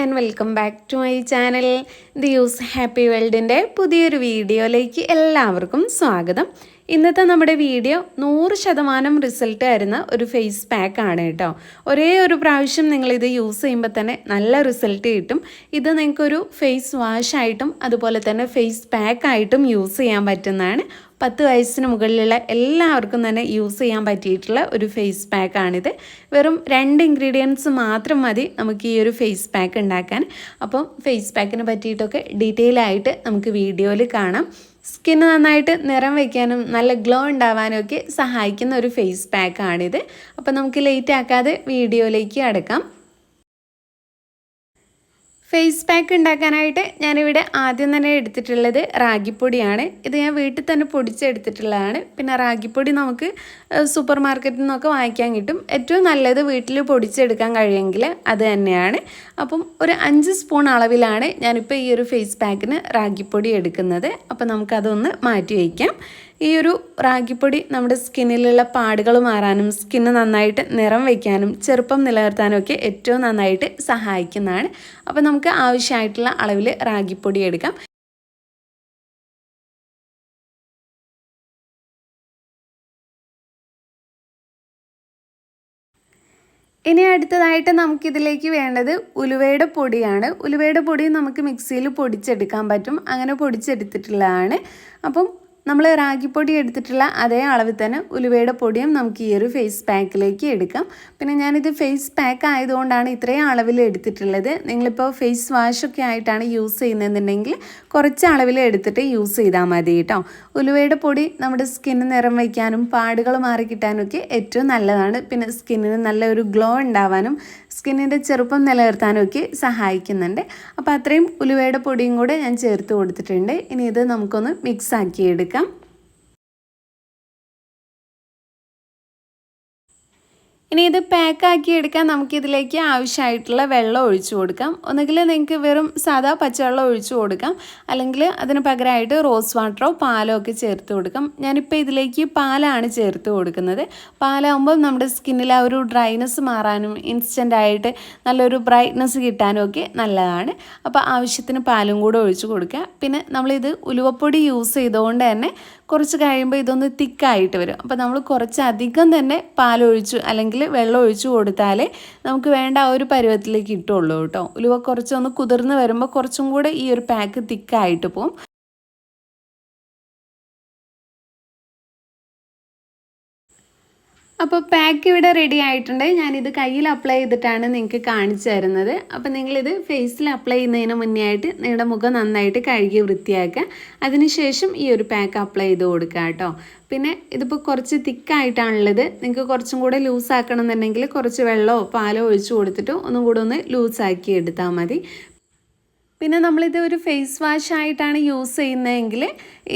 And welcome back to my channel the use happy വേൾഡിന്റെ പുതിയൊരു വീഡിയോയിലേക്ക് എല്ലാവർക്കും സ്വാഗതം. ഇന്നത്തെ നമ്മുടെ വീഡിയോ നൂറ് ശതമാനം റിസൾട്ട് തരുന്ന ഒരു ഫേസ് പാക്ക് ആണ് കേട്ടോ. ഒരേ ഒരു പ്രാവശ്യം നിങ്ങളിത് യൂസ് ചെയ്യുമ്പോൾ തന്നെ നല്ല റിസൾട്ട് കിട്ടും. ഇത് നിങ്ങൾക്കൊരു ഫേസ് വാഷായിട്ടും അതുപോലെ തന്നെ ഫേസ് പാക്കായിട്ടും യൂസ് ചെയ്യാൻ പറ്റുന്നതാണ്. പത്ത് വയസ്സിന് മുകളിലുള്ള എല്ലാവർക്കും തന്നെ യൂസ് ചെയ്യാൻ പറ്റിയിട്ടുള്ള ഒരു ഫേസ് പാക്കാണിത് വെറും രണ്ട് ഇൻഗ്രീഡിയൻസ് മാത്രം മതി നമുക്ക് ഈ ഒരു ഫേസ് പാക്ക് ഉണ്ടാക്കാൻ. അപ്പം ഫേസ് പാക്കിനെ പറ്റിയിട്ടൊക്കെ ഡീറ്റെയിൽ ആയിട്ട് നമുക്ക് വീഡിയോയിൽ കാണാം. സ്കിന്ന് നന്നായിട്ട് നിറം വയ്ക്കാനും നല്ല ഗ്ലോ ഉണ്ടാവാനും ഒക്കെ സഹായിക്കുന്ന ഒരു ഫേസ് പാക്കാണിത് അപ്പോൾ നമുക്ക് ലേറ്റ് ആക്കാതെ വീഡിയോയിലേക്ക് അടക്കാം. ഫേസ് പാക്ക് ഉണ്ടാക്കാനായിട്ട് ഞാനിവിടെ ആദ്യം തന്നെ എടുത്തിട്ടുള്ളത് റാഗിപ്പൊടിയാണ്. ഇത് ഞാൻ വീട്ടിൽ തന്നെ പൊടിച്ചെടുത്തിട്ടുള്ളതാണ്. പിന്നെ റാഗിപ്പൊടി നമുക്ക് സൂപ്പർ മാർക്കറ്റിൽ നിന്നൊക്കെ വാങ്ങിക്കാൻ കിട്ടും. ഏറ്റവും നല്ലത് വീട്ടിൽ പൊടിച്ചെടുക്കാൻ കഴിയുമെങ്കിൽ അത് തന്നെയാണ്. അപ്പം ഒരു അഞ്ച് സ്പൂൺ അളവിലാണ് ഞാനിപ്പോൾ ഈ ഒരു ഫേസ് പാക്കിന് റാഗിപ്പൊടി എടുക്കുന്നത്. അപ്പം നമുക്കതൊന്ന് മാറ്റി വയ്ക്കാം. ഈ ഒരു റാഗിപ്പൊടി നമ്മുടെ സ്കിന്നിലുള്ള പാടുകൾ മാറാനും സ്കിന്ന് നന്നായിട്ട് നിറം വയ്ക്കാനും ചെറുപ്പം നിലനിർത്താനും ഒക്കെ ഏറ്റവും നന്നായിട്ട് സഹായിക്കുന്നതാണ്. അപ്പോൾ നമുക്ക് ആവശ്യമായിട്ടുള്ള അളവിൽ റാഗിപ്പൊടി എടുക്കാം. ഇനി അടുത്തതായിട്ട് നമുക്കിതിലേക്ക് വേണ്ടത് ഉലുവയുടെ പൊടിയാണ്. ഉലുവയുടെ പൊടി നമുക്ക് മിക്സിയിൽ പൊടിച്ചെടുക്കാൻ പറ്റും. അങ്ങനെ പൊടിച്ചെടുത്തിട്ടുള്ളതാണ്. അപ്പം നമ്മൾ റാഗിപ്പൊടി എടുത്തിട്ടുള്ള അതേ അളവിൽ തന്നെ ഉലുവയുടെ പൊടിയും നമുക്ക് ഈ ഒരു ഫേസ് പാക്കിലേക്ക് എടുക്കാം. പിന്നെ ഞാനിത് ഫേസ് പാക്ക് ആയതുകൊണ്ടാണ് ഇത്രയും അളവിൽ എടുത്തിട്ടുള്ളത്. നിങ്ങളിപ്പോൾ ഫേസ് വാഷൊക്കെ ആയിട്ടാണ് യൂസ് ചെയ്യുന്നതെന്നുണ്ടെങ്കിൽ കുറച്ച് അളവിൽ എടുത്തിട്ട് യൂസ് ചെയ്താൽ മതി കേട്ടോ. ഉലുവയുടെ പൊടി നമ്മുടെ സ്കിന്ന് നിറം വയ്ക്കാനും പാടുകൾ മാറി ഒക്കെ ഏറ്റവും നല്ലതാണ്. പിന്നെ സ്കിന്നിന് നല്ലൊരു ഗ്ലോ ഉണ്ടാവാനും സ്കിന്നിന്റെ ചെറുപ്പം നിലനിർത്താനൊക്കെ സഹായിക്കുന്നുണ്ട്. അപ്പോൾ അത്രയും ഉലുവയുടെ പൊടിയും കൂടെ ഞാൻ ചേർത്ത് കൊടുത്തിട്ടുണ്ട്. ഇനി ഇത് നമുക്കൊന്ന് മിക്സ് ആക്കി ഇനി ഇത് പാക്കാക്കി എടുക്കാൻ നമുക്കിതിലേക്ക് ആവശ്യമായിട്ടുള്ള വെള്ളം ഒഴിച്ചു കൊടുക്കാം. ഒന്നുകിൽ നിങ്ങൾക്ക് വെറും സാധാ പച്ചവെള്ളം ഒഴിച്ചു കൊടുക്കാം. അല്ലെങ്കിൽ അതിന് പകരമായിട്ട് റോസ് വാട്ടറോ പാലോ ഒക്കെ ചേർത്ത് കൊടുക്കാം. ഞാനിപ്പോൾ ഇതിലേക്ക് പാലാണ് ചേർത്ത് കൊടുക്കുന്നത്. പാലാകുമ്പോൾ നമ്മുടെ സ്കിന്നിൽ ആ ഒരു ഡ്രൈനെസ് മാറാനും ഇൻസ്റ്റന്റ് ആയിട്ട് നല്ലൊരു ബ്രൈറ്റ്നസ് കിട്ടാനും ഒക്കെ നല്ലതാണ്. അപ്പോൾ ആവശ്യത്തിന് പാലും കൂടെ ഒഴിച്ചു കൊടുക്കുക. പിന്നെ നമ്മളിത് ഉലുവപ്പൊടി യൂസ് ചെയ്തുകൊണ്ട് തന്നെ കുറച്ച് കഴിയുമ്പോൾ ഇതൊന്ന് തിക്കായിട്ട് വരും. അപ്പോൾ നമ്മൾ കുറച്ചധികം തന്നെ പാലൊഴിച്ചു അല്ലെങ്കിൽ വെള്ളം ഒഴിച്ചു കൊടുത്താലേ നമുക്ക് വേണ്ട ആ ഒരു പരുവത്തിലേക്ക് കിട്ടുള്ളൂ കേട്ടോ. ഉലുവ കുറച്ചൊന്ന് കുതിർന്ന് വരുമ്പോൾ കുറച്ചും കൂടെ ഈ ഒരു പാക്ക് തിക്കായിട്ട് പോകും അപ്പോൾ പാക്ക് ഇവിടെ റെഡി ആയിട്ടുണ്ട്. ഞാനിത് കയ്യിൽ അപ്ലൈ ചെയ്തിട്ടാണ് നിങ്ങൾക്ക് കാണിച്ചു തരുന്നത്. അപ്പോൾ നിങ്ങളിത് ഫേസിൽ അപ്ലൈ ചെയ്യുന്നതിന് മുന്നേ ആയിട്ട് നിങ്ങളുടെ മുഖം നന്നായിട്ട് കഴുകി വൃത്തിയാക്കുക. അതിനുശേഷം ഈ ഒരു പാക്ക് അപ്ലൈ ചെയ്ത് കൊടുക്കുക കേട്ടോ. പിന്നെ ഇതിപ്പോൾ കുറച്ച് തിക്കായിട്ടാണുള്ളത് നിങ്ങൾക്ക് കുറച്ചും കൂടെ ലൂസ് ആക്കണം എന്നുണ്ടെങ്കിൽ കുറച്ച് വെള്ളമോ പാലോ ഒഴിച്ചു കൊടുത്തിട്ട് ഒന്നും കൂടെ ഒന്ന് ലൂസാക്കി എടുത്താൽ മതി. പിന്നെ നമ്മളിത് ഒരു ഫേസ് വാഷ് ആയിട്ടാണ് യൂസ് ചെയ്യുന്നതെങ്കിൽ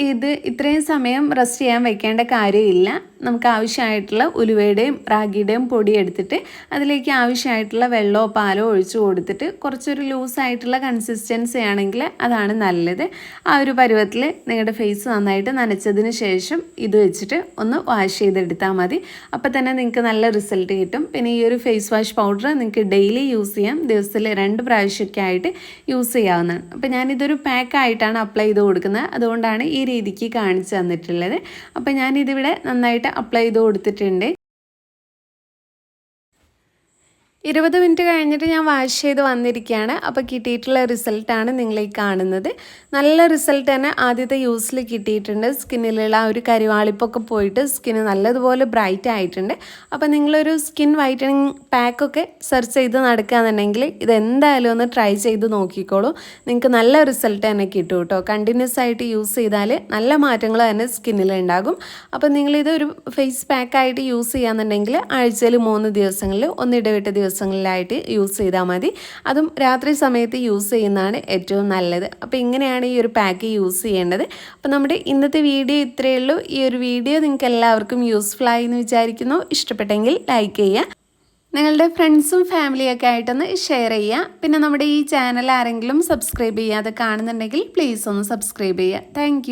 ഇത് ഇത്രയും സമയം റെസ്റ്റ് ചെയ്യാൻ വെക്കേണ്ട കാര്യമില്ല. നമുക്ക് ആവശ്യമായിട്ടുള്ള ഉലുവയുടെയും റാഗിയുടെയും പൊടി എടുത്തിട്ട് അതിലേക്ക് ആവശ്യമായിട്ടുള്ള വെള്ളമോ പാലോ ഒഴിച്ചു കൊടുത്തിട്ട് കുറച്ചൊരു ലൂസായിട്ടുള്ള കൺസിസ്റ്റൻസി ആണെങ്കിൽ അതാണ് നല്ലത്. ആ ഒരു പരുവത്തിൽ നിങ്ങളുടെ ഫേസ് നന്നായിട്ട് നനച്ചതിന് ശേഷം ഇത് വെച്ചിട്ട് ഒന്ന് വാഷ് ചെയ്തെടുത്താൽ മതി. അപ്പോൾ തന്നെ നിങ്ങൾക്ക് നല്ല റിസൾട്ട് കിട്ടും. പിന്നെ ഈ ഒരു ഫേസ് വാഷ് പൗഡർ നിങ്ങൾക്ക് ഡെയിലി യൂസ് ചെയ്യാം. ദിവസത്തിൽ രണ്ട് പ്രാവശ്യമൊക്കെ ആയിട്ട് യൂസ് ചെയ്യാവുന്നതാണ് അപ്പോൾ ഞാനിതൊരു പാക്കായിട്ടാണ് അപ്ലൈ ചെയ്ത് കൊടുക്കുന്നത്. അതുകൊണ്ടാണ് ഈ രീതിക്ക് കാണിച്ചു തന്നിട്ടുള്ളത്. അപ്പോൾ ഞാനിതിവിടെ നന്നായിട്ട് അപ്ലൈ ചെയ്ത് കൊടുത്തിട്ടുണ്ട്. ഇരുപത് മിനിറ്റ് കഴിഞ്ഞിട്ട് ഞാൻ വാഷ് ചെയ്ത് വന്നിരിക്കുകയാണ്. അപ്പോൾ കിട്ടിയിട്ടുള്ള റിസൾട്ടാണ് നിങ്ങൾ ഈ കാണുന്നത്. നല്ല റിസൾട്ട് തന്നെ ആദ്യത്തെ യൂസിൽ കിട്ടിയിട്ടുണ്ട്. സ്കിന്നിലുള്ള ഒരു കരിവാളിപ്പൊക്കെ പോയിട്ട് സ്കിന്ന് നല്ലതുപോലെ ബ്രൈറ്റ് ആയിട്ടുണ്ട്. അപ്പോൾ നിങ്ങളൊരു സ്കിൻ വൈറ്റനിങ് പാക്കൊക്കെ സെർച്ച് ചെയ്ത് നടക്കുകയാണെന്നുണ്ടെങ്കിൽ ഇതെന്തായാലും ഒന്ന് ട്രൈ ചെയ്ത് നോക്കിക്കോളൂ. നിങ്ങൾക്ക് നല്ല റിസൾട്ട് തന്നെ കിട്ടും കേട്ടോ. കണ്ടിന്യൂസ് ആയിട്ട് യൂസ് ചെയ്താൽ നല്ല മാറ്റങ്ങൾ തന്നെ സ്കിന്നിൽ ഉണ്ടാകും. അപ്പോൾ നിങ്ങളിത് ഒരു ഫേസ് പാക്കായിട്ട് യൂസ് ചെയ്യാന്നുണ്ടെങ്കിൽ ആഴ്ചയിൽ മൂന്ന് ദിവസങ്ങളിൽ ഒന്നിടവിട്ട് ദിവസം ദിവസങ്ങളിലായിട്ട് യൂസ് ചെയ്താൽ മതി. അതും രാത്രി സമയത്ത് യൂസ് ചെയ്യുന്നതാണ് ഏറ്റവും നല്ലത്. അപ്പോൾ ഇങ്ങനെയാണ് ഈ ഒരു പാക്ക് യൂസ് ചെയ്യേണ്ടത്. അപ്പോൾ നമ്മുടെ ഇന്നത്തെ വീഡിയോ ഇത്രയേ ഉള്ളൂ. ഈ ഒരു വീഡിയോ നിങ്ങൾക്ക് എല്ലാവർക്കും യൂസ്ഫുൾ ആയി എന്ന് വിചാരിക്കുന്നു. ഇഷ്ടപ്പെട്ടെങ്കിൽ ലൈക്ക് ചെയ്യുക. നിങ്ങളുടെ ഫ്രണ്ട്സും ഫാമിലിയൊക്കെ ആയിട്ടൊന്ന് ഷെയർ ചെയ്യുക. പിന്നെ നമ്മുടെ ഈ ചാനൽ ആരെങ്കിലും സബ്സ്ക്രൈബ് ചെയ്യാതെ കാണുന്നുണ്ടെങ്കിൽ പ്ലീസ് ഒന്ന് സബ്സ്ക്രൈബ് ചെയ്യുക. താങ്ക്